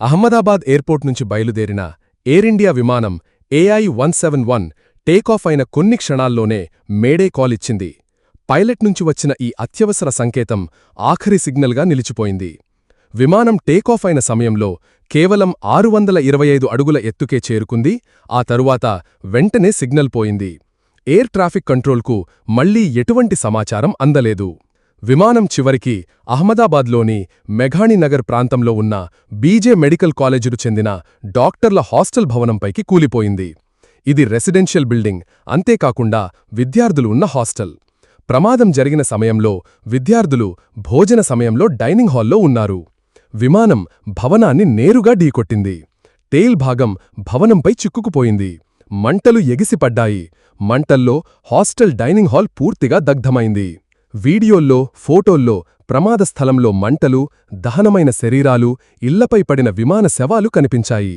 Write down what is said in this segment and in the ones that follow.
Ahmedabad airport నుంచి బయలుదేరిన air India విమానం AI one seven one takeoff అయిన కొన్ని క్షణాల్లోనే మేడే కాల్ ఇచ్చింది. పైలట్ నుంచి వచ్చిన ఈ అత్యవసర సంకేతం ఆఖరి సిగ్నల్గా నిలిచిపోయింది. విమానం టేకాఫ్ అయిన సమయంలో కేవలం ఆరు వందల ఇరవై ఐదు అడుగుల ఎత్తుకే చేరుకుంది. ఆ తరువాత వెంటనే సిగ్నల్ పోయింది. ఎయిర్ ట్రాఫిక్ కంట్రోల్కు మళ్ళీ ఎటువంటి సమాచారం అందలేదు. విమానం చివరికి అహ్మదాబాద్లోని మెఘాణినగర్ ప్రాంతంలో ఉన్న బీజే మెడికల్ కాలేజీకు చెందిన డాక్టర్ల హాస్టల్ భవనంపైకి కూలిపోయింది. ఇది రెసిడెన్షియల్ బిల్డింగ్ అంతేకాకుండా విద్యార్థులు ఉన్న హాస్టల్. ప్రమాదం జరిగిన సమయంలో విద్యార్థులు భోజన సమయంలో డైనింగ్ హాల్లో ఉన్నారు. విమానం భవనాన్ని నేరుగా ఢీకొట్టింది. టెయిల్ భాగం భవనంపై చిక్కుకుపోయింది. మంటలు ఎగిసిపడ్డాయి. మంటల్లో హాస్టల్ డైనింగ్ హాల్ పూర్తిగా దగ్ధమైంది. వీడియోల్లో ఫోటోల్లో ప్రమాద స్థలంలో మంటలు దహనమైన శరీరాలు ఇళ్ళపై పడిన విమాన శవాలు కనిపించాయి.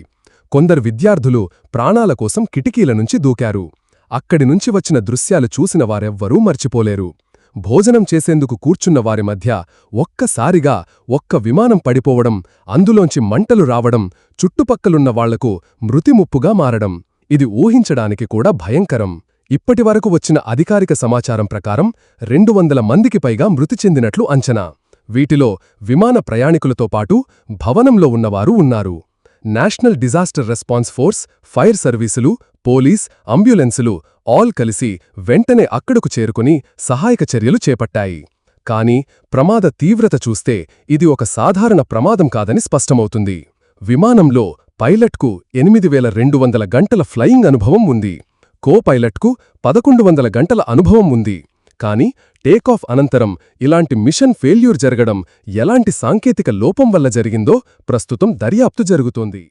కొందరు విద్యార్థులు ప్రాణాల కోసం కిటికీల నుంచి దూకారు. అక్కడి నుంచి వచ్చిన దృశ్యాలు చూసిన వారెవ్వరూ మర్చిపోలేరు. భోజనం చేసేందుకు కూర్చున్న వారి మధ్య ఒక్కసారిగా ఒక్క విమానం పడిపోవడం అందులోంచి మంటలు రావడం చుట్టుపక్కలున్న వాళ్ళకు మృతిముప్పుగా మారడం ఇది ఊహించడానికి కూడా భయంకరం. ఇప్పటివరకు వచ్చిన అధికారిక సమాచారం ప్రకారం రెండు వందల మందికి పైగా మృతి చెందినట్లు అంచనా. వీటిలో విమాన ప్రయాణికులతో పాటు భవనంలో ఉన్నవారు ఉన్నారు. National Disaster Response Force fire సర్వీసులు పోలీస్ అంబ్యులెన్సులు ఆల్ కలిసి వెంటనే అక్కడకు చేరుకుని సహాయక చర్యలు చేపట్టాయి. కాని ప్రమాద తీవ్రత చూస్తే ఇది ఒక సాధారణ ప్రమాదం కాదని స్పష్టమవుతుంది. విమానంలో పైలట్కు ఎనిమిది వేల రెండు వందల గంటల ఫ్లయింగ్ అనుభవం ఉంది. కో పైలట్కు పదకొండు వందల గంటల అనుభవం ఉంది. కాని టేకాఫ్ అనంతరం ఇలాంటి మిషన్ ఫెయిల్యూర్ జరగడం ఎలాంటి సాంకేతిక లోపం వల్ల జరిగిందో ప్రస్తుతం దర్యాప్తు జరుగుతోంది.